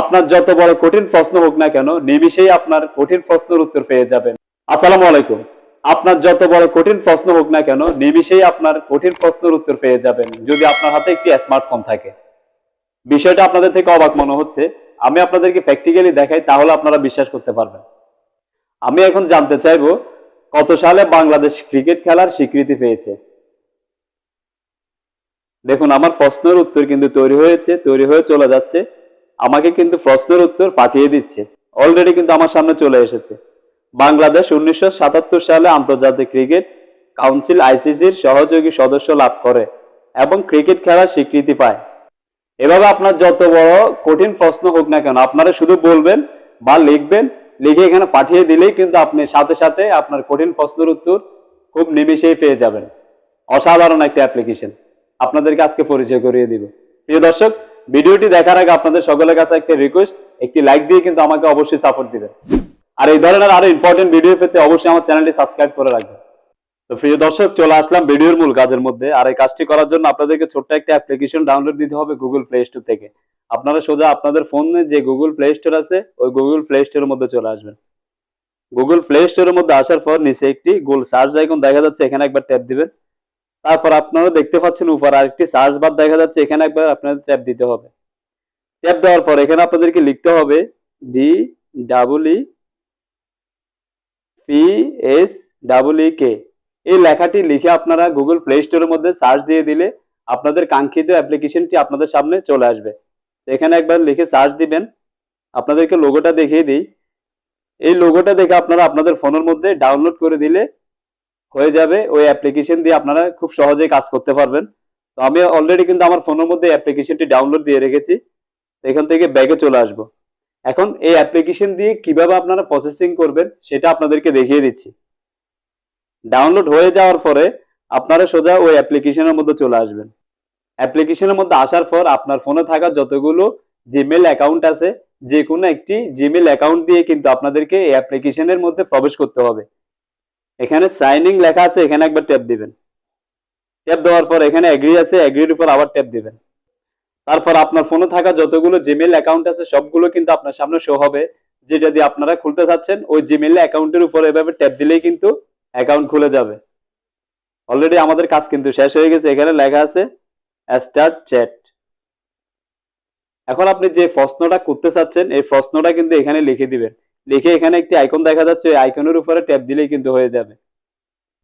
আপনার যত বড় কঠিন প্রশ্ন হোক না কেন, নিমিষেই আপনার কঠিন প্রশ্নের উত্তর পেয়ে যাবেন। আসসালামু আলাইকুম। আপনার যত বড় কঠিন প্রশ্ন হোক না কেন, নিমিষেই আপনার কঠিন প্রশ্নের উত্তর পেয়ে যাবেন, যদি আপনার হাতে একটি স্মার্টফোন থাকে। বিষয়টা আপনাদের থেকে অবাক মনে হচ্ছে। আমি আপনাদেরকে প্র্যাকটিক্যালি দেখাই, তাহলে আপনারা বিশ্বাস করতে পারবেন। আমি এখন জানতে চাইব, কত সালে বাংলাদেশ ক্রিকেট খেলার স্বীকৃতি পেয়েছে? দেখুন, আমার প্রশ্নের উত্তর কিন্তু তৈরি হয়েছে, তৈরি হয়ে চলে যাচ্ছে। আমাকে কিন্তু প্রশ্নের উত্তর পাঠিয়ে দিচ্ছে। অলরেডি কিন্তু আমার সামনে চলে এসেছে। বাংলাদেশ উনিশশো সাতাত্তর সালে আন্তর্জাতিক ক্রিকেট কাউন্সিল আইসিসির সহযোগী সদস্য লাভ করে এবং ক্রিকেট খেলার স্বীকৃতি পায়। এভাবে আপনার যত বড় কঠিন প্রশ্ন হোক না কেন, আপনারা শুধু বলবেন বা লিখবেন, লিখে এখানে পাঠিয়ে দিলেই কিন্তু আপনি সাথে সাথে আপনার কঠিন প্রশ্নের উত্তর খুব নিমিষেই পেয়ে যাবেন। অসাধারণ একটা অ্যাপ্লিকেশন আপনাদেরকে আজকে পরিচয় করিয়ে দিব। প্রিয় দর্শক ভিডিওটি দেখার আগে আপনাদের সকলের কাছে একটা রিকোয়েস্ট একটি লাইক দিয়ে কিন্তু আমাকে অবশ্যই সাপোর্ট দিবেন। আর এই ধরনের আরও ইম্পর্টেন্ট ভিডিও পেতে অবশ্যই আমার চ্যানেলটি সাবস্ক্রাইব করে রাখবেন। তো প্রিয় দর্শক, চলে আসলাম ভিডিওর মূল কাজের মধ্যে। আর এই কাজটি করার জন্য আপনাদেরকে ছোট্ট একটা অ্যাপ্লিকেশন ডাউনলোড দিতে হবে গুগল প্লে স্টোর থেকে। আপনারা সোজা আপনাদের ফোনে যে গুগল প্লে স্টোর আছে, ওই গুগল প্লে স্টোরের মধ্যে চলে আসবেন। গুগল প্লে স্টোরের মধ্যে আসার পর নিচে একটি গোল সার্চ আইকন দেখা যাচ্ছে, এখানে একবার ট্যাপ দিবেন। তারপর আপনারা দেখতে পাচ্ছেন উপর আরেকটি সার্চ বার দেখা যাচ্ছে, এখানে একবার আপনাদের ট্যাপ দিতে হবে। ট্যাপ দেওয়ার পর এখানে আপনাদেরকে লিখতে হবে D double E P S double E K এই লেখাটি লিখে আপনারা গুগল প্লে স্টোরের মধ্যে সার্চ দিয়ে দিলে আপনাদের কাঙ্ক্ষিত অ্যাপ্লিকেশনটি আপনাদের সামনে চলে আসবে। এখানে একবার লিখে সার্চ দিবেন। আপনাদেরকে লোগোটা দেখিয়ে দিই। এই লোগোটা দেখে আপনারা আপনাদের ফোনের মধ্যে ডাউনলোড করে দিলে হয়ে যাবে, ওই অ্যাপ্লিকেশন দিয়ে আপনারা খুব সহজেই কাজ করতে পারবেন। তো আমি অলরেডি কিন্তু আমার ফোনের মধ্যে অ্যাপ্লিকেশনটি ডাউনলোড দিয়ে রেখেছি। এখান থেকে ব্যাগে চলে আসব। এখন এই অ্যাপ্লিকেশন দিয়ে কীভাবে আপনারা প্রসেসিং করবেন, সেটা আপনাদেরকে দেখিয়ে দিচ্ছি। ডাউনলোড হয়ে যাওয়ার পরে আপনারা সোজা ওই অ্যাপ্লিকেশনের মধ্যে চলে আসবেন। অ্যাপ্লিকেশনের মধ্যে আসার পর আপনার ফোনে থাকা যতগুলো জিমেল অ্যাকাউন্ট আছে যে কোনো একটি জিমেল অ্যাকাউন্ট দিয়ে কিন্তু আপনাদেরকে এই অ্যাপ্লিকেশনের মধ্যে প্রবেশ করতে হবে। এখানে সাইনিং লেখা আছে, এখানে একবার ট্যাপ দিবেন। ট্যাপ দেওয়ার পর এখানে এগ্রি আছে এগ্রির উপর আবার ট্যাপ দিবেন। তারপর আপনার ফোনে থাকা যতগুলো জিমেল অ্যাকাউন্ট আছে, সবগুলো কিন্তু আপনার সামনে শো হবে। যেটা দিয়ে আপনারা খুলতে চাচ্ছেন, ওই জিমেল অ্যাকাউন্টের উপর এভাবে ট্যাপ দিলেই কিন্তু অ্যাকাউন্ট খুলে যাবে। অলরেডি আমাদের কাজ কিন্তু শেষ হয়ে গেছে, এখানে লেখা আছে স্টার্ট চ্যাট এখন আপনি যে প্রশ্নটা করতে চাচ্ছেন, এই প্রশ্নটা কিন্তু এখানে লিখে দিবেন। লিখে এখানে একটি আইকন দেখা যাচ্ছে আইকনের উপরে ট্যাপ দিলেই কিন্তু হয়ে যাবে।